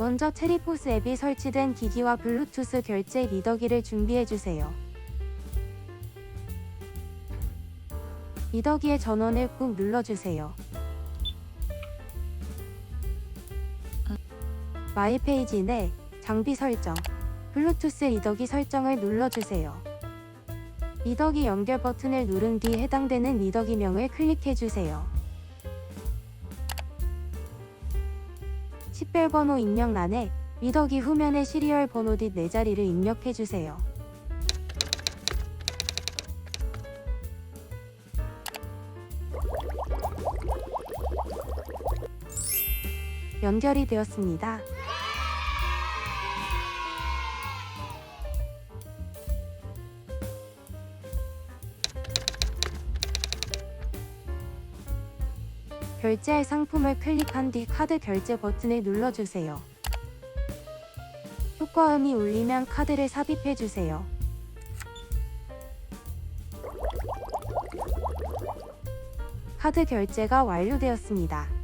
먼저 체리포스 앱이 설치된 기기와 블루투스 결제 리더기를 준비해주세요. 리더기의 전원을 꾹 눌러주세요. 마이 페이지 내 장비 설정, 블루투스 리더기 설정을 눌러주세요. 리더기 연결 버튼을 누른 뒤 해당되는 리더기명을 클릭해주세요. 식별번호 입력란에 리더기 후면의 시리얼 번호 뒷네 자리를 입력해주세요. 연결이 되었습니다. 결제할 상품을 클릭한 뒤 카드 결제 버튼을 눌러주세요. 효과음이 울리면 카드를 삽입해주세요. 카드 결제가 완료되었습니다.